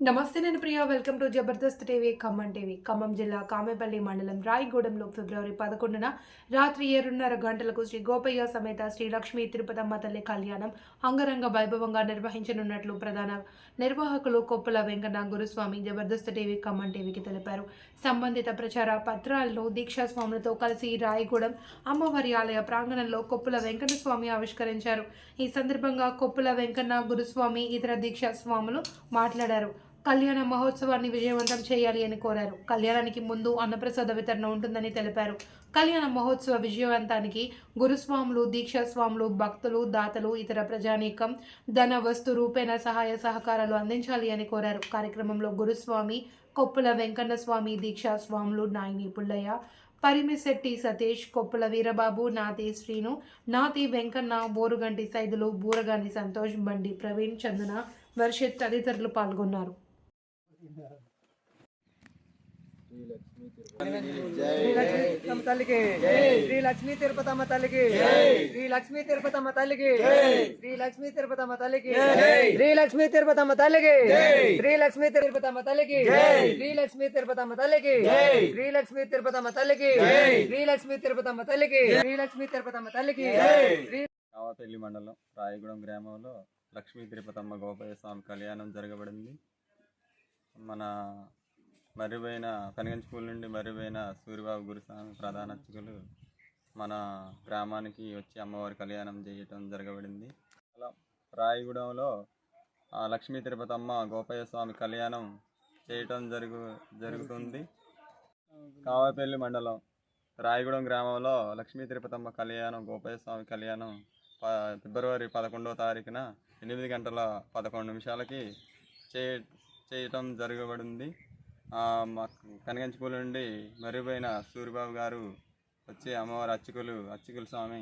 నమస్తే నేను Priya welcome to Jabardast TV Khammam TV. Khammam జిల్లా కామెపల్లి మండలం రాయగూడెంలో ఫిబ్రవరి పదకొండున రాత్రి ఏడున్నర గంటలకు శ్రీ గోపయ్య సమేత శ్రీ లక్ష్మీ తిరుపతమ్మ తల్లి కళ్యాణం అంగరంగ వైభవంగా నిర్వహించనున్నట్లు ప్రధాన నిర్వాహకులు కొప్పుల వెంకన్న గురుస్వామి జబర్దస్త్ టీవీ ఖమ్మం టీవీకి తెలిపారు. సంబంధిత ప్రచార పత్రాలను దీక్షాస్వాములతో కలిసి రాయగూడెం అమ్మవారి ఆలయ ప్రాంగణంలో కొప్పుల వెంకన్న స్వామి ఆవిష్కరించారు. ఈ సందర్భంగా కొప్పుల వెంకన్న గురుస్వామి ఇతర దీక్షాస్వాములు మాట్లాడారు. కళ్యాణ మహోత్సవాన్ని విజయవంతం చేయాలి అని కోరారు. కళ్యాణానికి ముందు అన్నప్రసాద వితరణ ఉంటుందని తెలిపారు. కళ్యాణ మహోత్సవ విజయవంతానికి గురుస్వాములు దీక్షాస్వాములు భక్తులు దాతలు ఇతర ప్రజానీకం ధన వస్తు రూపేణ సహాయ సహకారాలు అందించాలి అని కోరారు. కార్యక్రమంలో గురుస్వామి కొప్పుల వెంకన్న స్వామి దీక్షాస్వాములు నాయిని నాయని పుల్లయ్య పరిమిశెట్టి సతీష్ కొప్పుల వీరబాబు నాతి శ్రీను నాతి వెంకన్న బోరుగంటి సైదులు బూరగాని సంతోష్ బండి ప్రవీణ్ చందన వర్షిత్ తదితరులు పాల్గొన్నారు. తల్లికి శ్రీ లక్ష్మీ తిరుపతమ్మ తల్లికి శ్రీ లక్ష్మీ తిరుపతమ్మ తల్లికి శ్రీ లక్ష్మీ తిరుపతమ్మ తల్లికి శ్రీ లక్ష్మీ తిరుపతమ్మ తల్లికి శ్రీ లక్ష్మీ తిరుపతమ్మ తల్లికి శ్రీ లక్ష్మీ తిరుపతమ్మ తల్లికి శ్రీ లక్ష్మీ తిరుపతమ్మ తల్లికి శ్రీ లక్ష్మీ తిరుపతమ్మ తల్లికి శ్రీ లక్ష్మీ తిరుపతమ్మ తల్లికి శ్రీ కావపల్లి మండలం రాయగూడెం గ్రామంలో లక్ష్మీ తిరుపతమ్మ గోపాల స్వామి కళ్యాణం జరగబడింది. మన మర్రిపోయిన కనిగంచిపూల్ నుండి మర్రిపోయిన సూర్యబాబు గురుస్వామి ప్రధాన అర్చకులు మన గ్రామానికి వచ్చి అమ్మవారి కళ్యాణం చేయటం జరగబడింది. అలా రాయగూడెంలో లక్ష్మీ తిరుపతమ్మ గోపయ్య స్వామి కళ్యాణం చేయటం జరుగు జరుగుతుంది. కావపల్లి మండలం రాయగూడెం గ్రామంలో లక్ష్మీ తిరుపతమ్మ కళ్యాణం గోపయ్య స్వామి కళ్యాణం ఫిబ్రవరి పదకొండవ తారీఖున ఎనిమిది గంటల పదకొండు నిమిషాలకి చే చేయటం జరగబడింది. మా కనగంచిపూల నుండి మరిపోయిన సూర్యబాబు గారు వచ్చి అమ్మవారి అర్చకులు అర్చకుల స్వామి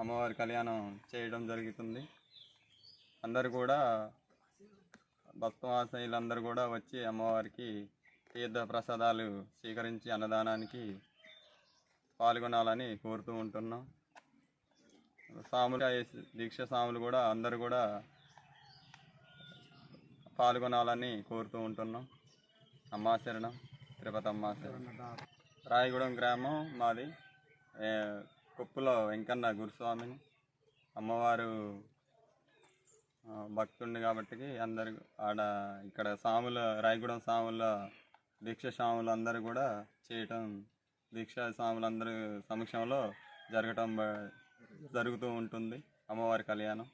అమ్మవారి కళ్యాణం చేయడం జరుగుతుంది. అందరు కూడా భక్తవాసీలందరూ కూడా వచ్చి అమ్మవారికి తీర్థ ప్రసాదాలు స్వీకరించి అన్నదానానికి పాల్గొనాలని కోరుతూ ఉంటున్నాం. సాములు దీక్ష సాములు కూడా అందరూ కూడా పాల్గొనాలని కోరుతూ ఉంటున్నాం. అమ్మాశరణం తిరుపతి అమ్మాశరణం రాయగూడెం గ్రామం మాది. కుప్పలో కుప్పులో వెంకన్న గురుస్వామిని. అమ్మవారు ఆ, భక్తుండి కాబట్టి అందరు ఆడ ఇక్కడ సాముల రాయగూడెం సాముల దీక్ష స్వాములు అందరూ కూడా చేయటం దీక్ష స్వాములు అందరి సమక్షంలో జరగటం బ- జరుగుతూ ఉంటుంది అమ్మవారి కళ్యాణం.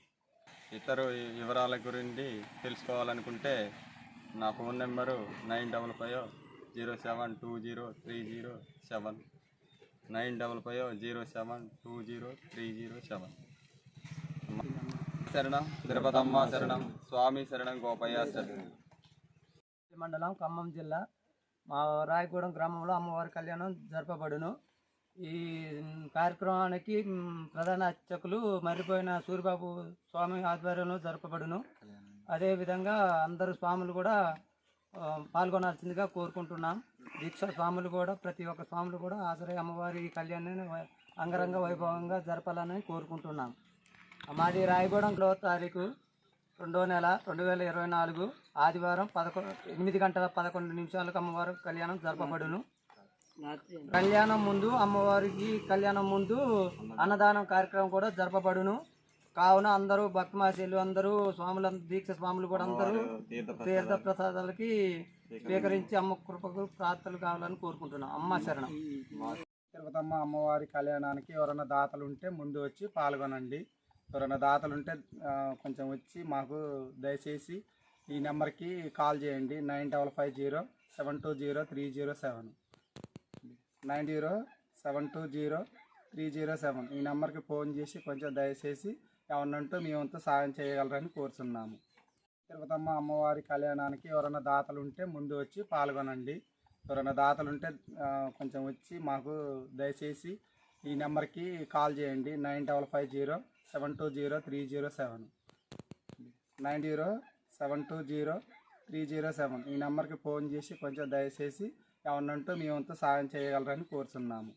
ఇతర వివరాల గురించి తెలుసుకోవాలనుకుంటే నా phone number nine double five zero seven two zero three zero seven. Nine double five zero seven two zero three zero seven. శరణం తిరుపతమ్మ శరణం స్వామి శరణం గోపయ్య శరణం. మండలం ఖమ్మం జిల్లా మా రాయగూడెం గ్రామంలో అమ్మవారి కళ్యాణం జరపబడును. ఈ కార్యక్రమానికి ప్రధాన అర్చకులు మర్రిపోయిన సూరిబాబు స్వామి ఆధ్వర్యంలో జరపబడును. అదేవిధంగా అందరు స్వాములు కూడా పాల్గొనాల్సిందిగా కోరుకుంటున్నాం. దీక్ష స్వాములు కూడా ప్రతి ఒక్క స్వాములు కూడా హాజరై అమ్మవారి కళ్యాణాన్ని అంగరంగ వైభవంగా జరపాలని కోరుకుంటున్నాం. మాది రాయగూడెంలో తారీఖు రెండో నెల రెండు వేల ఇరవై నాలుగు ఆదివారం పదకొండు ఎనిమిది గంటల పదకొండు నిమిషాలకు అమ్మవారి కళ్యాణం జరపబడును. కళ్యాణం ముందు అమ్మవారికి కళ్యాణం ముందు అన్నదానం కార్యక్రమం కూడా జరపబడును. కావున అందరూ భక్తమాసీలు అందరూ స్వాములు దీక్ష స్వాములు కూడా అందరూ తీర్థ ప్రసాదాలకి స్వీకరించి అమ్మ కృపకు ప్రార్థనలు కావాలని కోరుకుంటున్నాం. అమ్మ శరణం. తిరుపతమ్మ అమ్మవారి కళ్యాణానికి ఎవరైనా దాతలు ఉంటే ముందు వచ్చి పాల్గొనండి. ఎవరైనా దాతలు ఉంటే కొంచెం వచ్చి మాకు దయచేసి ఈ నెంబర్కి కాల్ చేయండి. Nine double five zero seven two zero three zero seven. Nine zero seven two zero three zero seven. ఈ నెంబర్కి ఫోన్ చేసి కొంచెం దయచేసి ఏమన్నంటూ మేమంతా సాయం చేయగలరని కోరుచున్నాము. తిరుపతమ్మ అమ్మవారి కళ్యాణానికి ఎవరైనా దాతలు ఉంటే ముందు వచ్చి పాల్గొనండి. ఎవరైనా దాతలు ఉంటే కొంచెం వచ్చి మాకు దయచేసి ఈ నెంబర్కి కాల్ చేయండి. Nine double five zero seven two zero three zero seven. Nine zero seven two zero three zero seven. ఈ నెంబర్కి ఫోన్ చేసి కొంచెం దయచేసి ఏమన్నంటూ మేమంతా సాయం చేయగలరని కోరుచున్నాము.